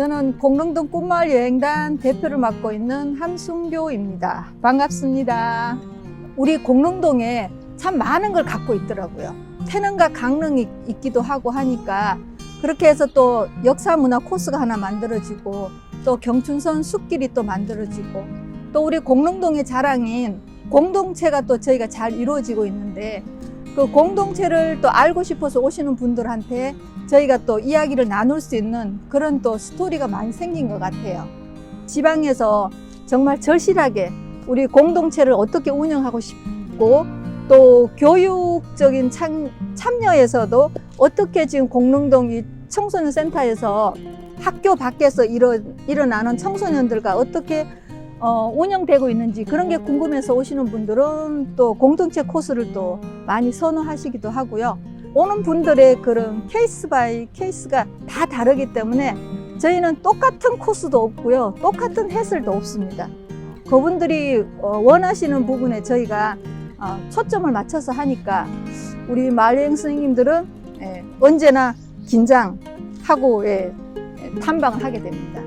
저는 공릉동 꽃마을 여행단 대표를 맡고 있는 함순교입니다. 반갑습니다. 우리 공릉동에 참 많은 걸 갖고 있더라고요. 태릉과 강릉이 있기도 하고 하니까 그렇게 해서 또 역사 문화 코스가 하나 만들어지고 또 경춘선 숲길이 또 만들어지고 또 우리 공릉동의 자랑인 공동체가 또 저희가 잘 이루어지고 있는데 그 공동체를 또 알고 싶어서 오시는 분들한테 저희가 또 이야기를 나눌 수 있는 그런 또 스토리가 많이 생긴 것 같아요. 지방에서 정말 절실하게 우리 공동체를 어떻게 운영하고 싶고 또 교육적인 참, 참여에서도 어떻게 지금 공릉동 이 청소년 센터에서 학교 밖에서 일어, 일어나는 청소년들과 어떻게 어, 운영되고 있는지 그런 게 궁금해서 오시는 분들은 또 공동체 코스를 또 많이 선호하시기도 하고요. 오는 분들의 그런 케이스 바이 케이스가 다 다르기 때문에 저희는 똑같은 코스도 없고요. 똑같은 해설도 없습니다. 그분들이 어, 원하시는 부분에 저희가 어, 초점을 맞춰서 하니까 우리 마을여행 선생님들은 예, 언제나 긴장하고 예, 예, 탐방을 하게 됩니다.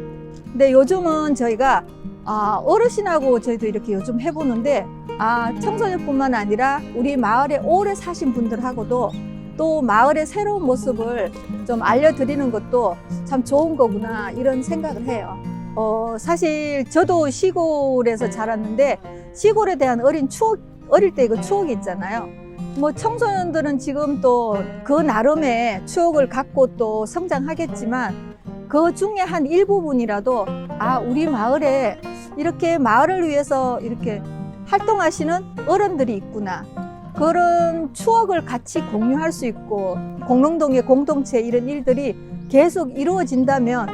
근데 요즘은 저희가 아, 어르신하고 저희도 이렇게 요즘 해보는데 아, 청소년뿐만 아니라 우리 마을에 오래 사신 분들하고도 또 마을의 새로운 모습을 좀 알려드리는 것도 참 좋은 거구나 이런 생각을 해요. 어, 사실 저도 시골에서 자랐는데 시골에 대한 어린 추억, 어릴 때그 추억이 있잖아요. 뭐 청소년들은 지금 또 그 나름의 추억을 갖고 또 성장하겠지만 그 중에 한 일부분이라도 아, 우리 마을에 이렇게 마을을 위해서 이렇게 활동하시는 어른들이 있구나. 그런 추억을 같이 공유할 수 있고 공릉동의 공동체 이런 일들이 계속 이루어진다면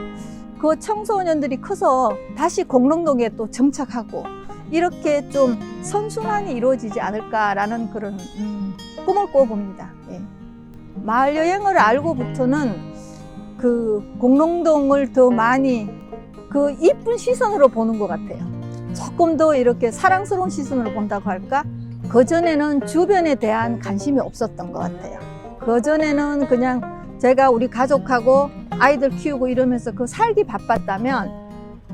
그 청소년들이 커서 다시 공릉동에 또 정착하고 이렇게 좀 선순환이 이루어지지 않을까라는 그런 음, 꿈을 꿔봅니다. 예. 마을 여행을 알고부터는 그 공릉동을 더 많이 그 이쁜 시선으로 보는 것 같아요. 조금 더 이렇게 사랑스러운 시선으로 본다고 할까? 그전에는 주변에 대한 관심이 없었던 것 같아요. 그전에는 그냥 제가 우리 가족하고 아이들 키우고 이러면서 그 살기 바빴다면,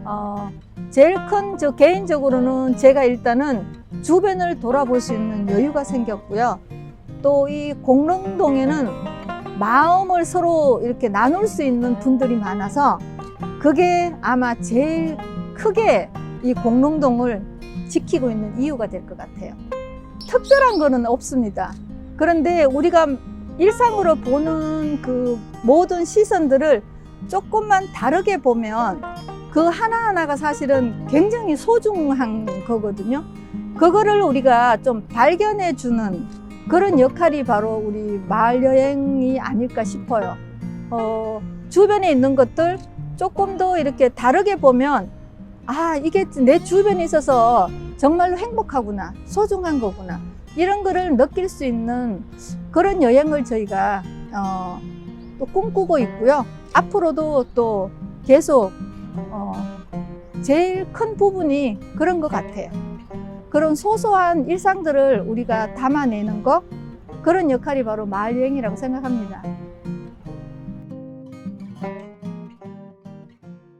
어, 제일 큰 저 개인적으로는 제가 일단은 주변을 돌아볼 수 있는 여유가 생겼고요. 또 이 공릉동에는 마음을 서로 이렇게 나눌 수 있는 분들이 많아서 그게 아마 제일 크게 이 공릉동을 지키고 있는 이유가 될 것 같아요. 특별한 거는 없습니다. 그런데 우리가 일상으로 보는 그 모든 시선들을 조금만 다르게 보면 그 하나하나가 사실은 굉장히 소중한 거거든요. 그거를 우리가 좀 발견해 주는 그런 역할이 바로 우리 마을 여행이 아닐까 싶어요. 어, 주변에 있는 것들 조금 더 이렇게 다르게 보면 아, 이게 내 주변에 있어서 정말로 행복하구나, 소중한 거구나. 이런 거를 느낄 수 있는 그런 여행을 저희가 어, 또 꿈꾸고 있고요. 앞으로도 또 계속 어, 제일 큰 부분이 그런 것 같아요. 그런 소소한 일상들을 우리가 담아내는 거 그런 역할이 바로 마을 여행이라고 생각합니다.